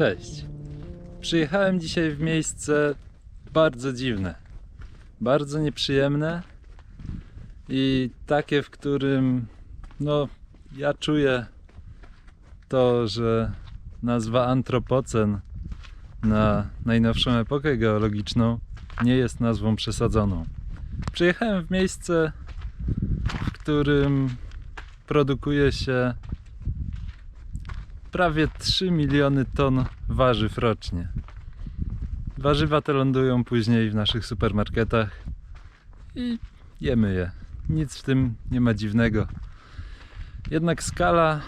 Cześć. Przyjechałem dzisiaj w miejsce bardzo dziwne, bardzo nieprzyjemne i takie, w którym no ja czuję to, że nazwa antropocen na najnowszą epokę geologiczną nie jest nazwą przesadzoną. Przyjechałem w miejsce, w którym produkuje się prawie 3 miliony ton warzyw rocznie. Warzywa te lądują później w naszych supermarketach i jemy je. Nic w tym nie ma dziwnego. Jednak skala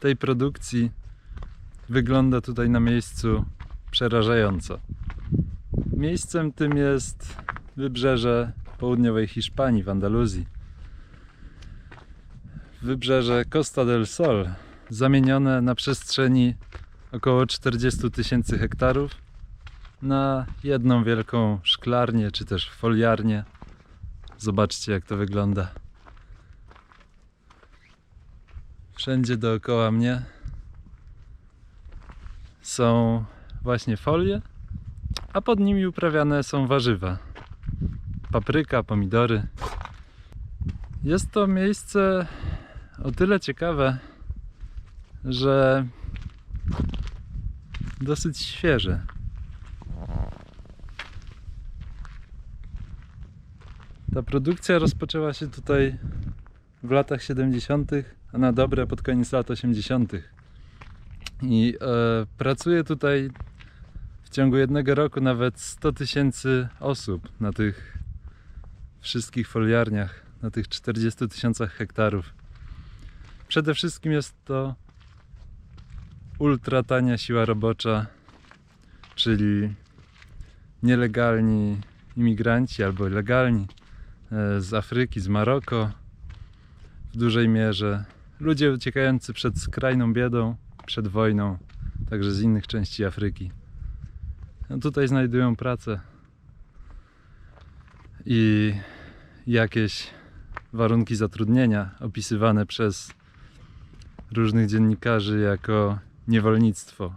tej produkcji wygląda tutaj na miejscu przerażająco. Miejscem tym jest wybrzeże południowej Hiszpanii, w Andaluzji. Wybrzeże Costa del Sol, zamienione na przestrzeni około 40 tysięcy hektarów na jedną wielką szklarnię czy też foliarnię. Zobaczcie jak to wygląda. Wszędzie dookoła mnie są właśnie folie, a pod nimi uprawiane są warzywa. Papryka, pomidory. Jest to miejsce o tyle ciekawe, że dosyć świeże. Ta produkcja rozpoczęła się tutaj w latach 70., a na dobre pod koniec lat 80. I e, pracuje tutaj w ciągu jednego roku nawet 100 tysięcy osób na tych wszystkich foliarniach, na tych 40 tysiącach hektarów. Przede wszystkim jest to ultra tania siła robocza, czyli nielegalni imigranci albo legalni e, z Afryki, z Maroko w dużej mierze. Ludzie uciekający przed skrajną biedą, przed wojną, także z innych części Afryki. No tutaj znajdują pracę i jakieś warunki zatrudnienia opisywane przez różnych dziennikarzy jako niewolnictwo.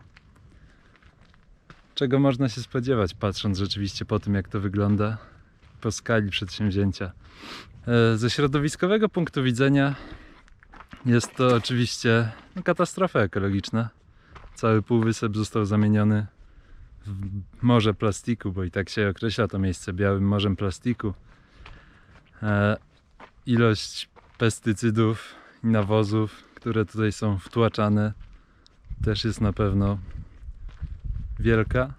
Czego można się spodziewać, patrząc rzeczywiście po tym, jak to wygląda, po skali przedsięwzięcia. E, Ze środowiskowego punktu widzenia jest to oczywiście no, katastrofa ekologiczna. Cały półwysep został zamieniony w morze plastiku, bo i tak się określa to miejsce białym morzem plastiku. E, Ilość pestycydów i nawozów, które tutaj są wtłaczane, też jest na pewno wielka.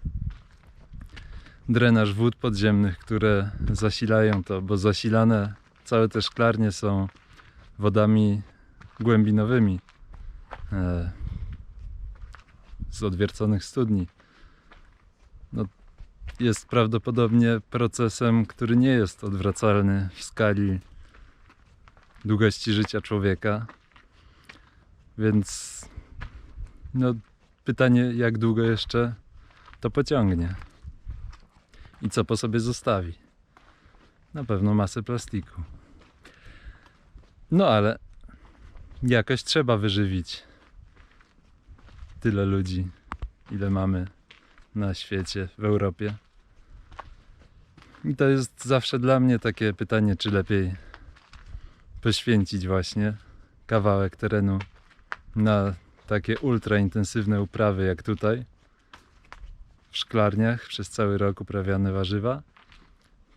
Drenaż wód podziemnych, które zasilają to, bo zasilane całe te szklarnie są wodami głębinowymi e, z odwierconych studni. No, jest prawdopodobnie procesem, który nie jest odwracalny w skali długości życia człowieka. Więc no, pytanie, jak długo jeszcze to pociągnie i co po sobie zostawi. Na pewno masę plastiku. No ale jakoś trzeba wyżywić tyle ludzi, ile mamy na świecie, w Europie. I to jest zawsze dla mnie takie pytanie, czy lepiej poświęcić właśnie kawałek terenu na takie ultra intensywne uprawy jak tutaj w szklarniach przez cały rok uprawiane warzywa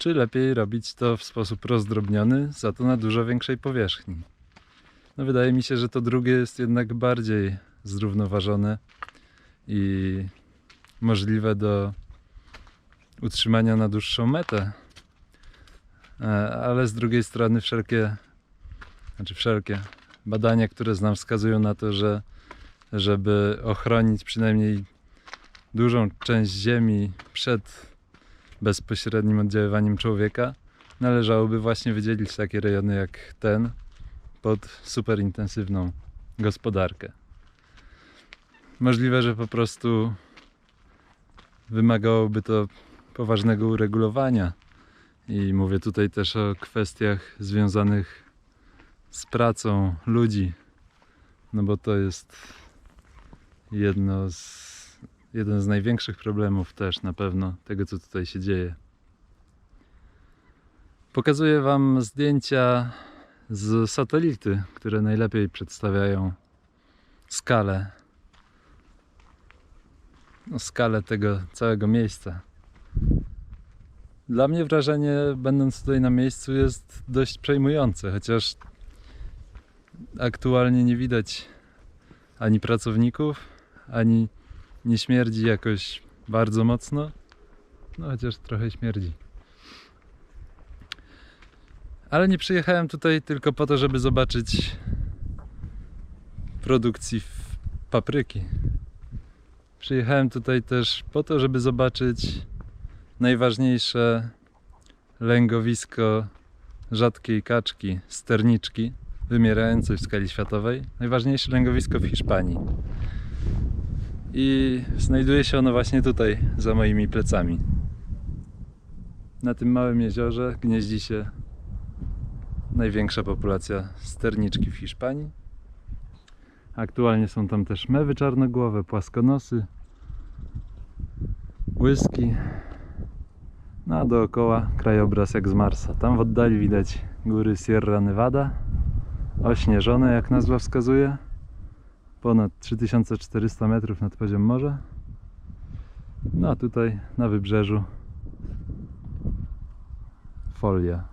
czy lepiej robić to w sposób rozdrobniony, za to na dużo większej powierzchni. No wydaje mi się, że to drugie jest jednak bardziej zrównoważone i możliwe do utrzymania na dłuższą metę. E, Ale z drugiej strony wszelkie znaczy wszelkie badania, które znam, wskazują na to, że żeby ochronić przynajmniej dużą część Ziemi przed bezpośrednim oddziaływaniem człowieka, należałoby właśnie wydzielić takie rejony jak ten pod superintensywną gospodarkę. Możliwe, że po prostu wymagałoby to poważnego uregulowania. I mówię tutaj też o kwestiach związanych z pracą ludzi, no bo to jest jedno z jeden z największych problemów też na pewno tego, co tutaj się dzieje. Pokazuję Wam zdjęcia z satelity, które najlepiej przedstawiają skalę no, skalę tego całego miejsca. Dla mnie wrażenie, będąc tutaj na miejscu, jest dość przejmujące, chociaż aktualnie nie widać ani pracowników, ani nie śmierdzi jakoś bardzo mocno. No chociaż trochę śmierdzi. Ale nie przyjechałem tutaj tylko po to, żeby zobaczyć produkcji papryki. Przyjechałem tutaj też po to, żeby zobaczyć najważniejsze lęgowisko rzadkiej kaczki, sterniczki, wymierającej w skali światowej. Najważniejsze lęgowisko w Hiszpanii. I znajduje się ono właśnie tutaj, za moimi plecami. Na tym małym jeziorze gnieździ się największa populacja sterniczki w Hiszpanii. Aktualnie są tam też mewy czarnogłowe, płaskonosy, łyski. No a dookoła krajobraz jak z Marsa. Tam w oddali widać góry Sierra Nevada, ośnieżone jak nazwa wskazuje. Ponad 3400 metrów nad poziom morza. No a tutaj na wybrzeżu folia